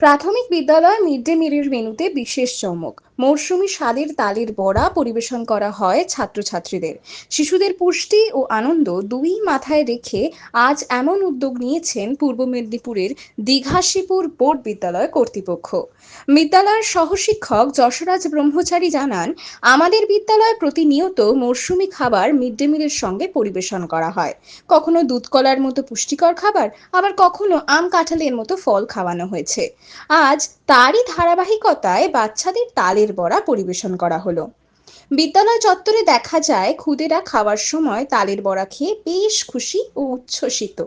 প্রাথমিক বিদ্যালয় mid day মিলের মেনুতে বিশেষ চমক। মরশুমি স্বাদের তালের বড়া পরিবেশন করা হয় ছাত্রছাত্রীদের। শিশুদের পুষ্টি ও আনন্দ দুই মাথায় রেখে আজ এমন উদ্যোগ নিয়েছেন পূর্ব মেদিনীপুরের দীঘাশিপুর বোর্ড বিদ্যালয় কর্তৃপক্ষ। বিদ্যালয়ের সহশিক্ষক যশরাজ ব্রহ্মচারী জানান, আমাদের বিদ্যালয়ে প্রতিনিয়ত মরশুমি খাবার মিড ডে মিলের সঙ্গে পরিবেশন করা হয়। কখনো দুধ কলার মতো পুষ্টিকর খাবার, আবার কখনো আম কাঁঠালের মতো ফল খাওয়ানো হয়েছে। আজ তারই ধারাবাহিকতায় বাচ্চাদের তালের বড়া পরিবেশন করা হলো। বিদ্যালয় চত্বরে দেখা যায়, খুদেরা খাওয়ার সময় তালের বড়া খেয়ে বেশ খুশি ও উচ্ছ্বসিত।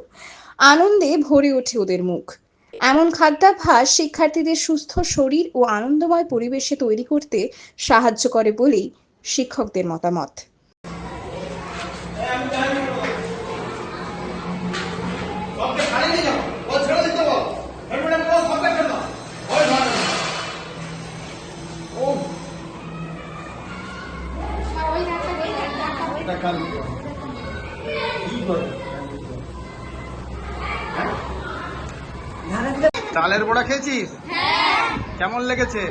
আনন্দে ভরে ওঠে ওদের মুখ। এমন খাদ্যাভ্যাস শিক্ষার্থীদের সুস্থ শরীর ও আনন্দময় পরিবেশে তৈরি করতে সাহায্য করে বলেই শিক্ষকদের মতামত। কাল কি করে? তালের বড়া খেয়েছিস? কেমন লেগেছে?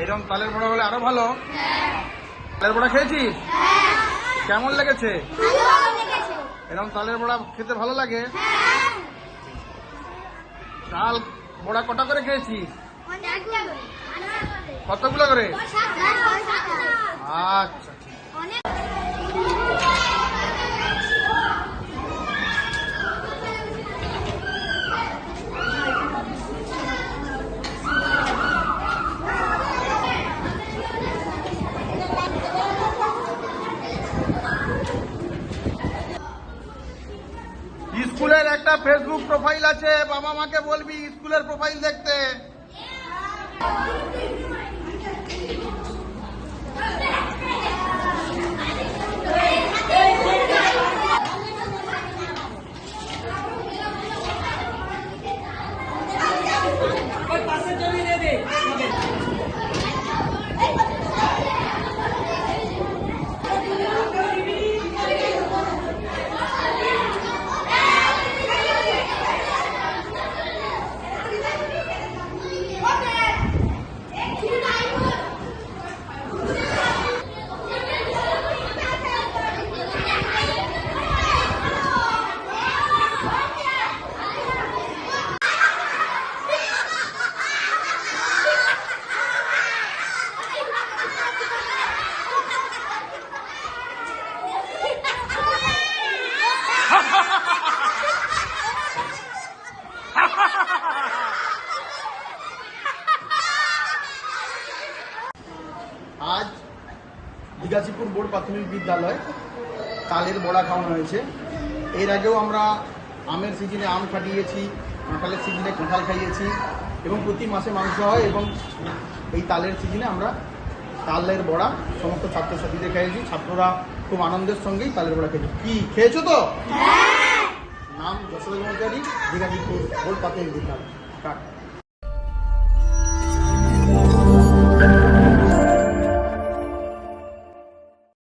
এরকম তালের বড়া হলে আরও ভালো। তালের বড়া খেয়েছিস? কেমন লেগেছে? এরকম তালের বড়া খেতে ভালো লাগে? তাল বড়া কটা করে খেয়েছিস? কতগুলো করে? স্কুলের একটা ফেসবুক প্রোফাইল আছে বাবা মাকে বলবি স্কুলের প্রোফাইল দেখতে। আজ দিঘাশিপুর বোর্ড প্রাথমিক বিদ্যালয় তালের বড়া খাওয়ানো হয়েছে। এর আগেও আমরা আমের সিজনে আম খাটিয়েছি কাঁঠালের সিজনে কাঁঠাল খাইয়েছি এবং প্রতি মাসে মাংস হয় এবং এই তালের সিজনে আমরা তালের বড়া সমস্ত ছাত্রছাত্রীদের খাইয়েছি। ছাত্ররা খুব আনন্দের সঙ্গেই তালের বড়া খেয়েছে। কি খেয়েছো তো? নাম যশোর কর্মচারী দিঘাশিপুর বোর্ড প্রাথমিক বিদ্যালয়।